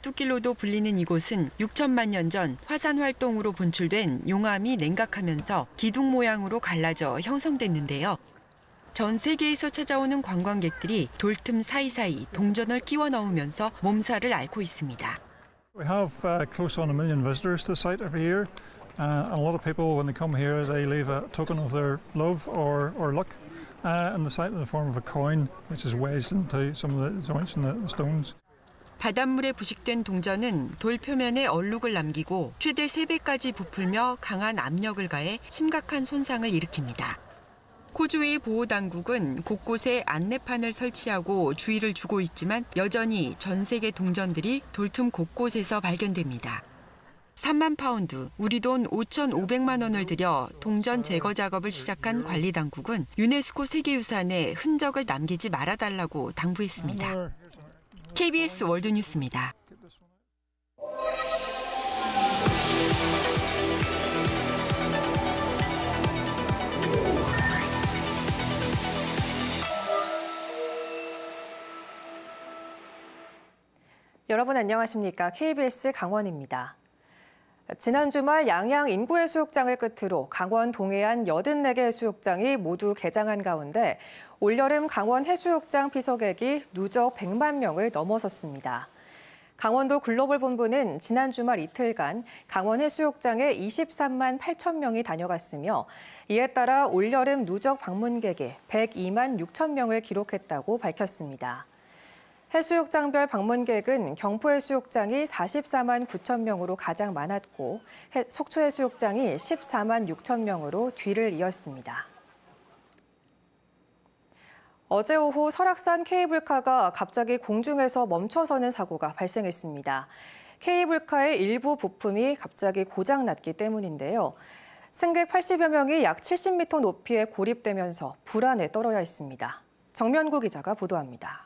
뚝길로도 불리는 이곳은 6천만 년 전 화산 활동으로 분출된 용암이 냉각하면서 기둥 모양으로 갈라져 형성됐는데요. 전 세계에서 찾아오는 관광객들이 돌틈 사이사이 동전을 끼워 넣으면서 몸살을 앓고 있습니다. We have uh, close on a million visitors to the site every year, uh, and a lot of people, when they come here, they leave a token of their love or, or luck uh, in the site in the form of a coin, which is wedged into some of the joints in the, the stones. 바닷물에 부식된 동전은 돌 표면에 얼룩을 남기고 최대 3배까지 부풀며 강한 압력을 가해 심각한 손상을 일으킵니다. 코주의 보호당국은 곳곳에 안내판을 설치하고 주의를 주고 있지만 여전히 전 세계 동전들이 돌틈 곳곳에서 발견됩니다. 3만 파운드, 우리 돈 5,500만 원을 들여 동전 제거 작업을 시작한 관리 당국은 유네스코 세계유산에 흔적을 남기지 말아달라고 당부했습니다. KBS 월드뉴스입니다. 여러분 안녕하십니까? KBS 강원입니다. 지난 주말 양양 인구해수욕장을 끝으로 강원 동해안 84개 해수욕장이 모두 개장한 가운데 올여름 강원 해수욕장 피서객이 누적 100만 명을 넘어섰습니다. 강원도 글로벌 본부는 지난 주말 이틀간 강원 해수욕장에 23만 8천 명이 다녀갔으며 이에 따라 올여름 누적 방문객이 102만 6천 명을 기록했다고 밝혔습니다. 해수욕장별 방문객은 경포해수욕장이 44만 9천 명으로 가장 많았고 해- 속초해수욕장이 14만 6천 명으로 뒤를 이었습니다. 어제 오후 설악산 케이블카가 갑자기 공중에서 멈춰서는 사고가 발생했습니다. 케이블카의 일부 부품이 갑자기 고장났기 때문인데요. 승객 80여 명이 약 70m 높이에 고립되면서 불안에 떨어야 했습니다. 정면구 기자가 보도합니다.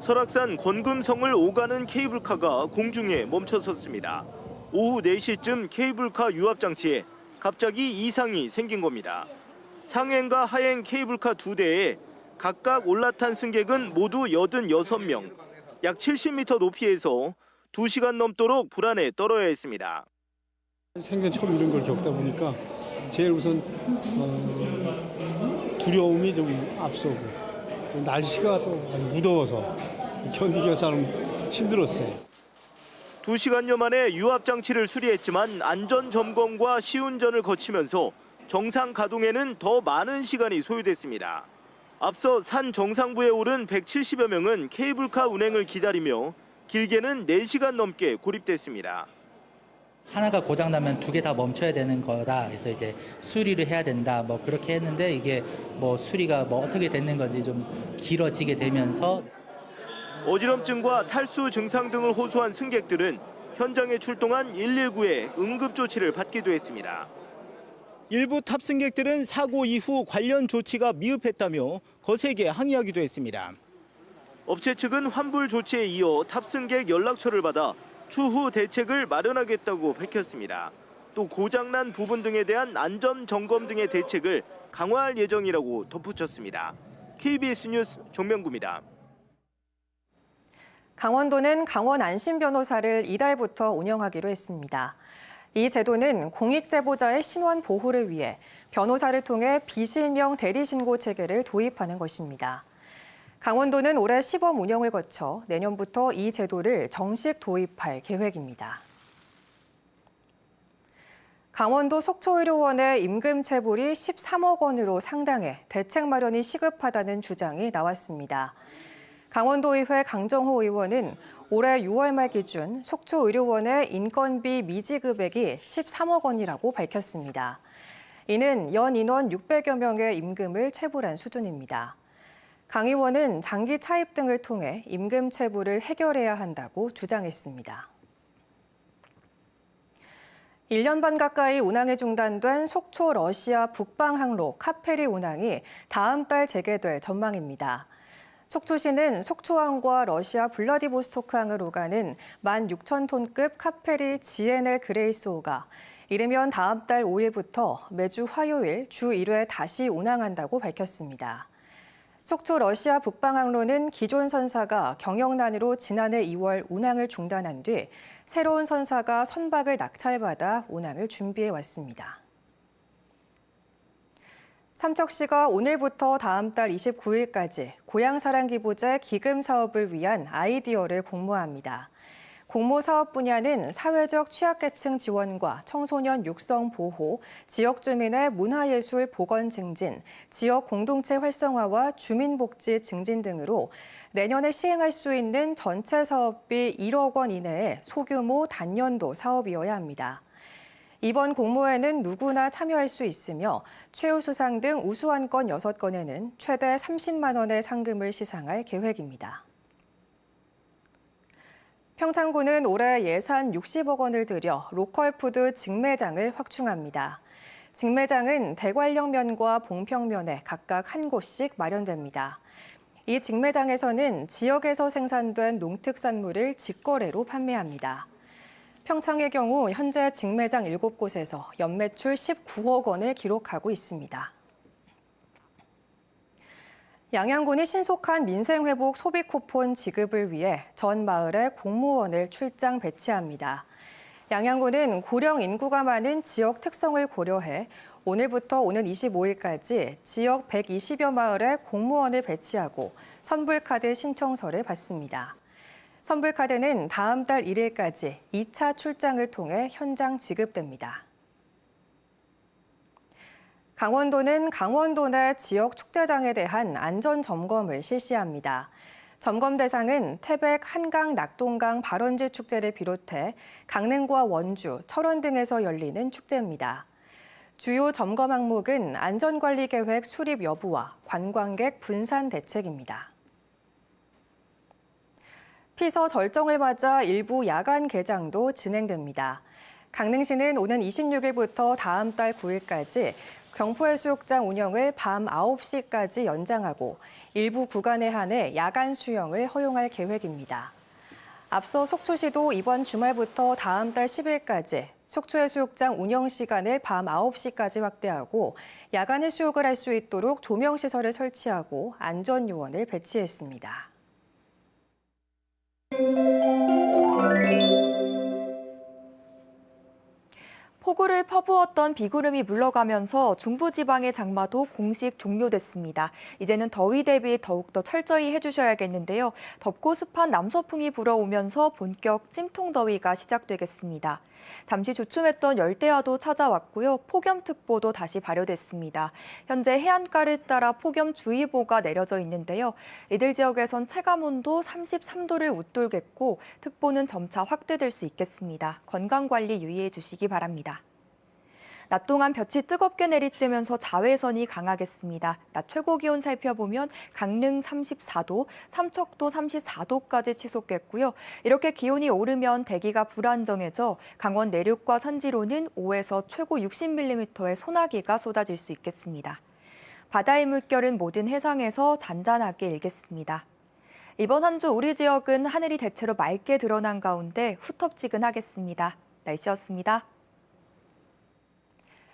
설악산 권금성을 오가는 케이블카가 공중에 멈춰섰습니다. 오후 4시쯤 케이블카 유압 장치에 갑자기 이상이 생긴 겁니다. 상행과 하행 케이블카 두 대에 각각 올라탄 승객은 모두 86명, 약 70m 높이에서 2시간 넘도록 불안에 떨어야 했습니다. 생전 처음 이런 걸 겪다 보니까 제일 우선 어, 두려움이 좀 앞서고 또 날씨가 또 아주 무더워서 견디기가 참 힘들었어요. 2시간여 만에 유압 장치를 수리했지만 안전 점검과 시운전을 거치면서 정상 가동에는 더 많은 시간이 소요됐습니다. 앞서 산 정상부에 오른 170여 명은 케이블카 운행을 기다리며 길게는 4시간 넘게 고립됐습니다. 하나가 고장 나면 두 개 다 멈춰야 되는 거다. 그래서 이제 수리를 해야 된다. 뭐 그렇게 했는데 이게 뭐 수리가 뭐 어떻게 됐는 건지 좀 길어지게 되면서 어지럼증과 탈수 증상 등을 호소한 승객들은 현장에 출동한 119에 응급 조치를 받기도 했습니다. 일부 탑승객들은 사고 이후 관련 조치가 미흡했다며 거세게 항의하기도 했습니다. 업체 측은 환불 조치에 이어 탑승객 연락처를 받아 추후 대책을 마련하겠다고 밝혔습니다. 또 고장난 부분 등에 대한 안전 점검 등의 대책을 강화할 예정이라고 덧붙였습니다. KBS 뉴스 정명구입니다. 강원도는 강원 안심 변호사를 이달부터 운영하기로 했습니다. 이 제도는 공익 제보자의 신원 보호를 위해 변호사를 통해 비실명 대리 신고 체계를 도입하는 것입니다. 강원도는 올해 시범 운영을 거쳐 내년부터 이 제도를 정식 도입할 계획입니다. 강원도 속초의료원의 임금 체불이 13억 원으로 상당해 대책 마련이 시급하다는 주장이 나왔습니다. 강원도의회 강정호 의원은 올해 6월 말 기준 속초의료원의 인건비 미지급액이 13억 원이라고 밝혔습니다. 이는 연 인원 600여 명의 임금을 체불한 수준입니다. 강 의원은 장기 차입 등을 통해 임금 체불을 해결해야 한다고 주장했습니다. 1년 반 가까이 운항이 중단된 속초 러시아 북방 항로 카페리 운항이 다음 달 재개될 전망입니다. 속초시는 속초항과 러시아 블라디보스토크항을 오가는 16,000톤급 카페리 GNL 그레이스호가 이르면 다음 달 5일부터 매주 화요일 주 1회 다시 운항한다고 밝혔습니다. 속초 러시아 북방항로는 기존 선사가 경영난으로 지난해 2월 운항을 중단한 뒤 새로운 선사가 선박을 낙찰받아 운항을 준비해 왔습니다. 삼척시가 오늘부터 다음 달 29일까지 고향사랑 기부제 기금 사업을 위한 아이디어를 공모합니다. 공모 사업 분야는 사회적 취약계층 지원과 청소년 육성 보호, 지역 주민의 문화예술 복원 증진, 지역 공동체 활성화와 주민복지 증진 등으로 내년에 시행할 수 있는 전체 사업비 1억 원 이내의 소규모 단년도 사업이어야 합니다. 이번 공모에는 누구나 참여할 수 있으며 최우 수상 등 우수한 건 6건에는 최대 30만 원의 상금을 시상할 계획입니다. 평창군은 올해 예산 60억 원을 들여 로컬푸드 직매장을 확충합니다. 직매장은 대관령면과 봉평면에 각각 한 곳씩 마련됩니다. 이 직매장에서는 지역에서 생산된 농특산물을 직거래로 판매합니다. 평창의 경우 현재 직매장 7곳에서 연매출 19억 원을 기록하고 있습니다. 양양군이 신속한 민생회복 소비 쿠폰 지급을 위해 전 마을에 공무원을 출장 배치합니다. 양양군은 고령 인구가 많은 지역 특성을 고려해 오늘부터 오는 25일까지 지역 120여 마을에 공무원을 배치하고 선불카드 신청서를 받습니다. 선불카드는 다음 달 1일까지 2차 출장을 통해 현장 지급됩니다. 강원도는 강원도 내 지역 축제장에 대한 안전 점검을 실시합니다. 점검 대상은 태백 한강 낙동강 발원지 축제를 비롯해 강릉과 원주, 철원 등에서 열리는 축제입니다. 주요 점검 항목은 안전관리 계획 수립 여부와 관광객 분산 대책입니다. 피서 절정을 맞아 일부 야간 개장도 진행됩니다. 강릉시는 오는 26일부터 다음 달 9일까지 경포해수욕장 운영을 밤 9시까지 연장하고 일부 구간에 한해 야간 수영을 허용할 계획입니다. 앞서 속초시도 이번 주말부터 다음 달 10일까지 속초해수욕장 운영 시간을 밤 9시까지 확대하고 야간 해수욕을 할 수 있도록 조명시설을 설치하고 안전요원을 배치했습니다. 폭우를 퍼부었던 비구름이 물러가면서 중부지방의 장마도 공식 종료됐습니다. 이제는 더위 대비 더욱더 철저히 해주셔야겠는데요. 덥고 습한 남서풍이 불어오면서 본격 찜통더위가 시작되겠습니다. 잠시 주춤했던 열대야도 찾아왔고요. 폭염특보도 다시 발효됐습니다. 현재 해안가를 따라 폭염주의보가 내려져 있는데요. 이들 지역에선 체감온도 33도를 웃돌겠고 특보는 점차 확대될 수 있겠습니다. 건강관리 유의해 주시기 바랍니다. 낮 동안 볕이 뜨겁게 내리쬐면서 자외선이 강하겠습니다. 낮 최고 기온 살펴보면 강릉 34도, 삼척도 34도까지 치솟겠고요. 이렇게 기온이 오르면 대기가 불안정해져 강원 내륙과 산지로는 5에서 최고 60mm의 소나기가 쏟아질 수 있겠습니다. 바다의 물결은 모든 해상에서 잔잔하게 일겠습니다. 이번 한 주 우리 지역은 하늘이 대체로 맑게 드러난 가운데 후텁지근하겠습니다. 날씨였습니다.